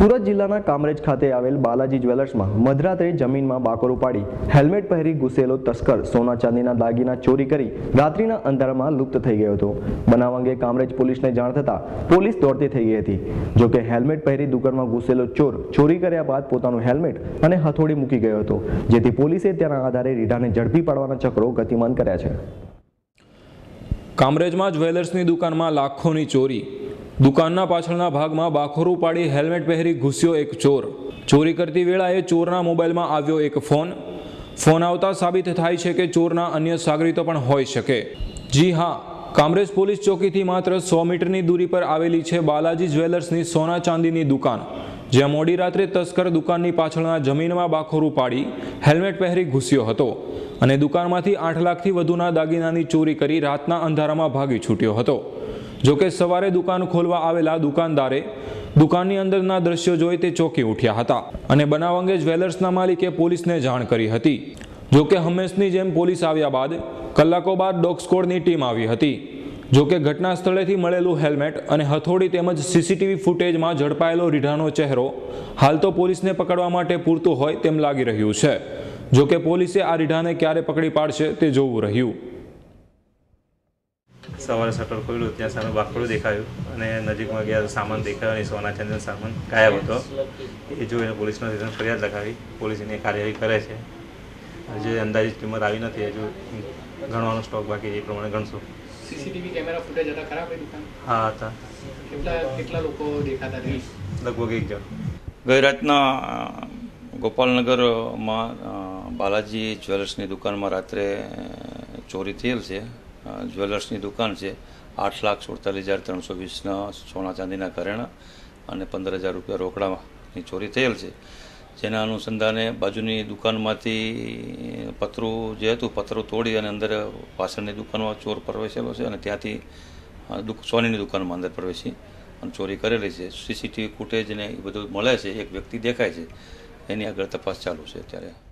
સુરત જિલ્લાના કામરેજ ખાતે આવેલ બાલાજી જ્વેલર્સમાં મધરાત્રે જમીનમાં બાકોર ઉપાડી, હેલ્મેટ પહેરી ઘૂસેલો તસ્કર સોના ચાંદીના દાગીના ચોરી કરી રાત્રિના અંધારામાં લુપ્ત થઈ ગયો હતો. બનાવ અંગે કામરેજ પોલીસને જાણ થતાં પોલીસ દોડતી થઈ ગઈ હતી. જોકે હેલ્મેટ પહેરી દુકાનમાં ઘૂસેલો ચોર ચોરી કર્યા બાદ પોતાનું હેલ્મેટ અને હથોડી મૂકી ગયો હતો, જેથી પોલીસે તેના આધારે રીઢાને ઝડપી પાડવાના ચક્રો ગતિમાન કર્યા છે. કામરેજમાં જ્વેલર્સની દુકાનમાં લાખોની ચોરી દુકાનના પાછળના ભાગમાં બાખોરું પાડી હેલ્મેટ પહેરી ઘૂસ્યો એક ચોર. ચોરી કરતી વેળાએ ચોરના મોબાઈલમાં આવ્યો એક ફોન. ફોન આવતા સાબિત થાય છે કે ચોરના અન્ય સાગરીતો પણ હોઈ શકે. જી હા, કામરેજ પોલીસ ચોકીથી માત્ર સો મીટરની દૂરી પર આવેલી છે બાલાજી જ્વેલર્સની સોના ચાંદીની દુકાન. જ્યાં મોડી રાત્રે તસ્કર દુકાનની પાછળના જમીનમાં બાખોરું પાડી હેલ્મેટ પહેરી ઘૂસ્યો હતો અને દુકાનમાંથી આઠ લાખથી વધુના દાગીનાની ચોરી કરી રાતના અંધારામાં ભાગી છૂટ્યો હતો. જોકે સવારે દુકાન ખોલવા આવેલા દુકાનદારે દુકાનની અંદરના દ્રશ્યો જોઈ તે ચોંકી ઉઠ્યા હતા અને બનાવ અંગે જ્વેલર્સના માલિકે પોલીસને જાણ કરી હતી. જોકે હંમેશની જેમ પોલીસ આવ્યા બાદ કલાકો બાદ ડોગ સ્કોડની ટીમ આવી હતી. જોકે ઘટના સ્થળેથી મળેલું હેલ્મેટ અને હથોડી તેમજ સીસીટીવી ફૂટેજમાં ઝડપાયેલો રીઢાનો ચહેરો હાલ તો પોલીસને પકડવા માટે પૂરતું હોય તેમ લાગી રહ્યું છે. જોકે પોલીસે આ રીઢાને ક્યારે પકડી પાડશે તે જોવું રહ્યું. સવારે શટર ખોલ્યું ત્યાં સામે બાકડું દેખાયું અને નજીકમાં ગયા સામાન દેખાયો અને સોના ચાંદીનો સામાન ગાયબ હતો. એ જોઈને પોલીસનો રીઝન ફરિયાદ લખાવી પોલીસ એની કાર્યવાહી કરે છે. હજુ અંદાજિત કિંમત આવી નથી હજુ ગણવાનો સ્ટોક બાકી એ પ્રમાણે ગણશું. સીસીટીવી કેમેરા ફૂટેજ હતા ખરાબ હા હતા. કેટલા કેટલા લોકો દેખાતા લગભગ એક જણ. ગઈ રાતના ગોપાલનગરમાં બાલાજી જ્વેલર્સની દુકાનમાં રાત્રે ચોરી થયેલ છે. જ્વેલર્સની દુકાન છે. આઠ લાખ સુડતાલીસ હજાર ત્રણસો વીસના સોના ચાંદીના કરેણા અને પંદર હજાર રૂપિયા રોકડાની ચોરી થયેલ છે. જેના અનુસંધાને બાજુની દુકાનમાંથી પતરું જે હતું, પતરું તોડી અને અંદર પાછળની દુકાનમાં ચોર પ્રવેશેલો છે અને ત્યાંથી સોનીની દુકાનમાં અંદર પ્રવેશી અને ચોરી કરેલી છે. સીસીટીવી ફૂટેજ ને એ બધું મળે છે. એક વ્યક્તિ દેખાય છે. એની આગળ તપાસ ચાલુ છે અત્યારે.